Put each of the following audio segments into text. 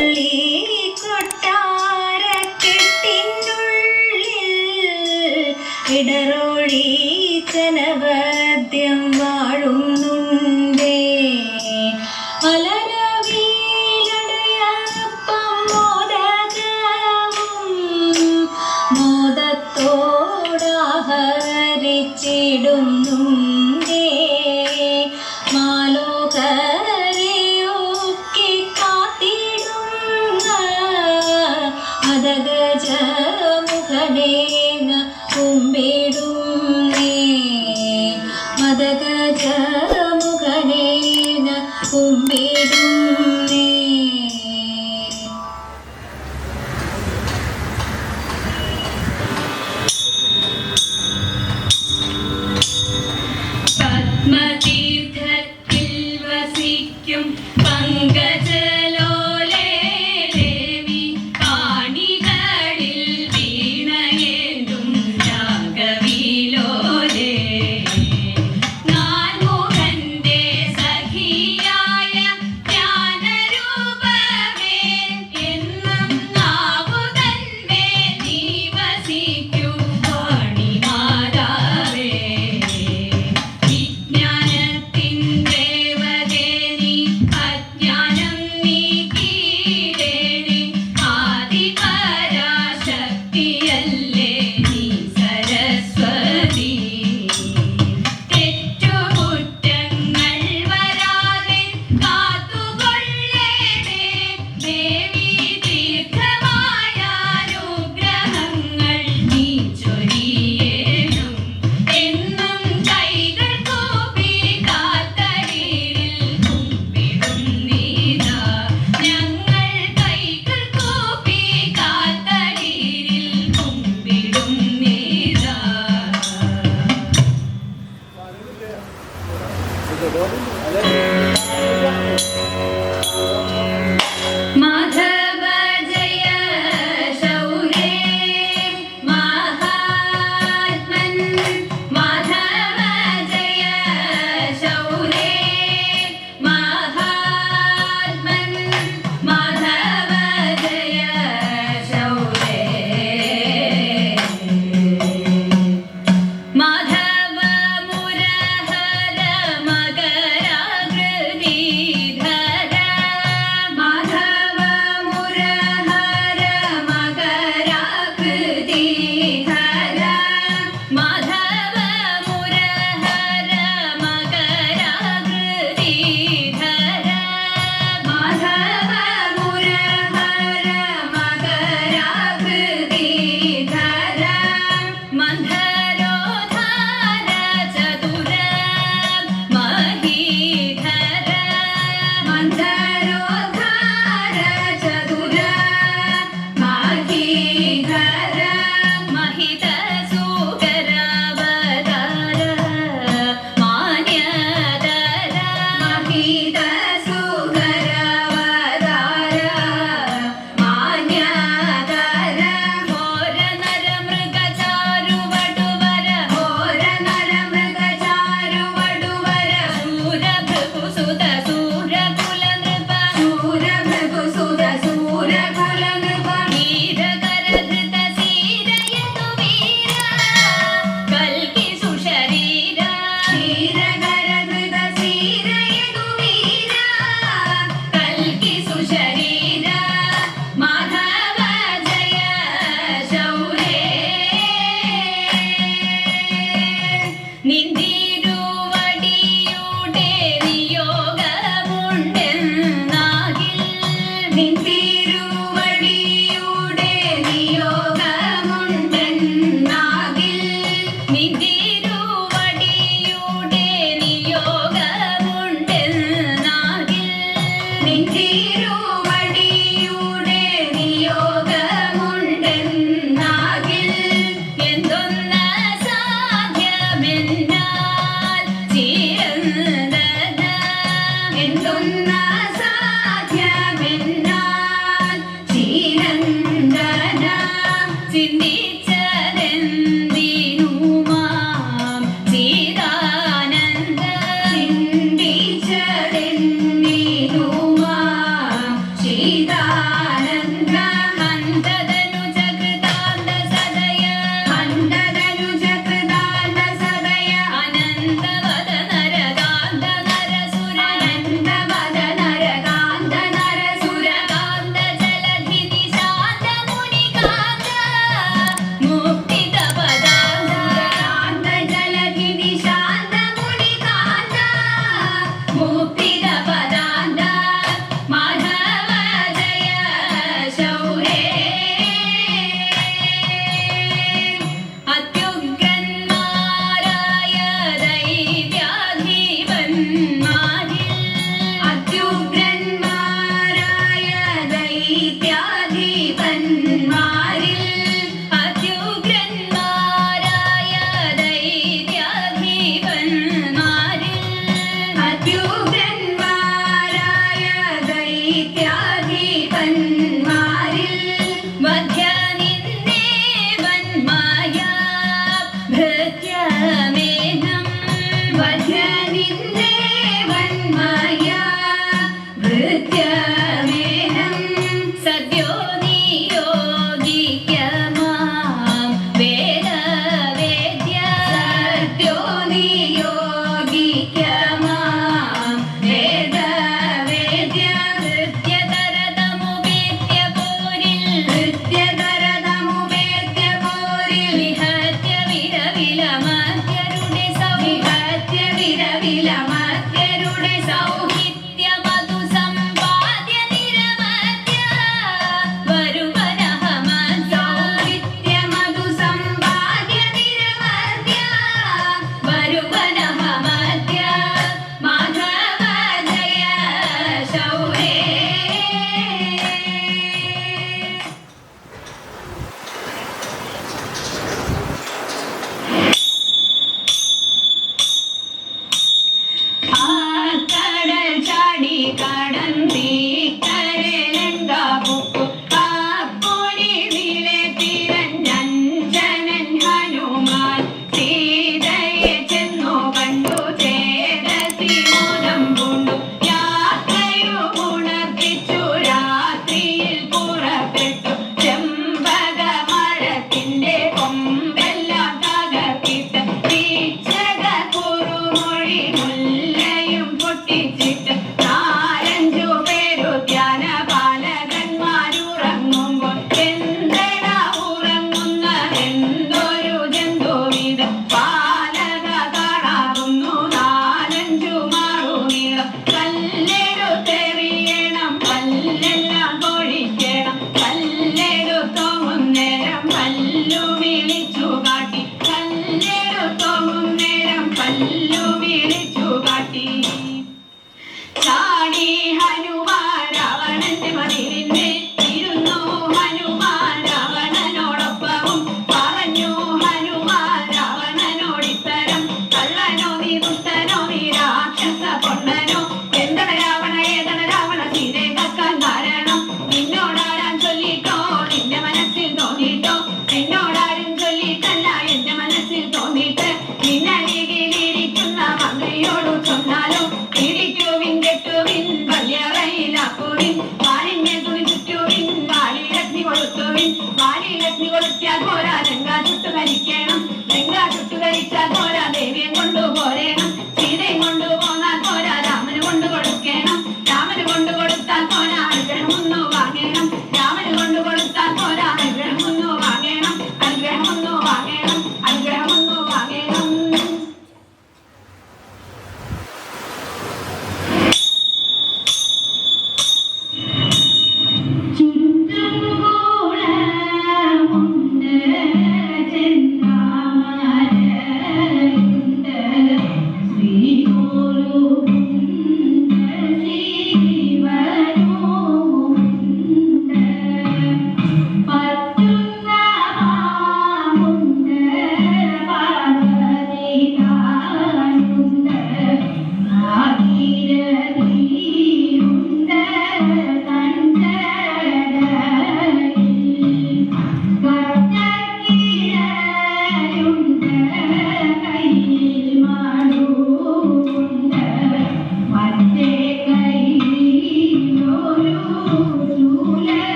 Edappally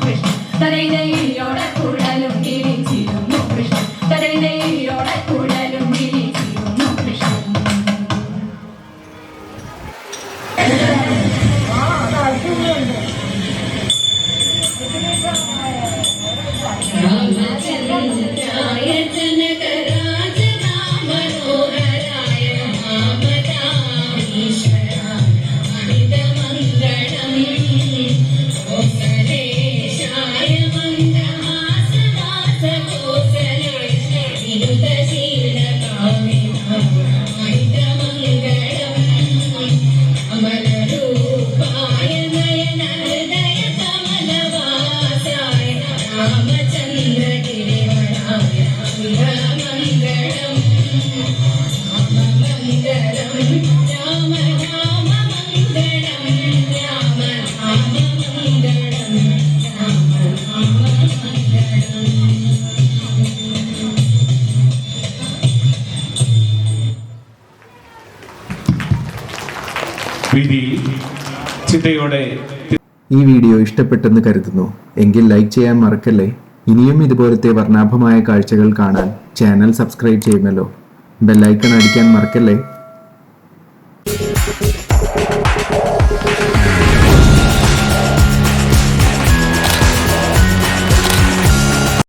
That ain't the idiot. ഈ video ഇഷ്ടപ്പെട്ടെന്ന് കരുതുന്നു. എങ്കിൽ ലൈക്ക് ചെയ്യാൻ മറക്കല്ലേ? ഇനിയും ഇതുപോലത്തെ വർണാഭമായ കാഴ്ചകൾ കാണാൻ ചാനൽ സബ്സ്ക്രൈബ് ചെയ്യുമല്ലോ. ബെല്ലൈക്കൺ അടിക്കാൻ മറക്കല്ലേ?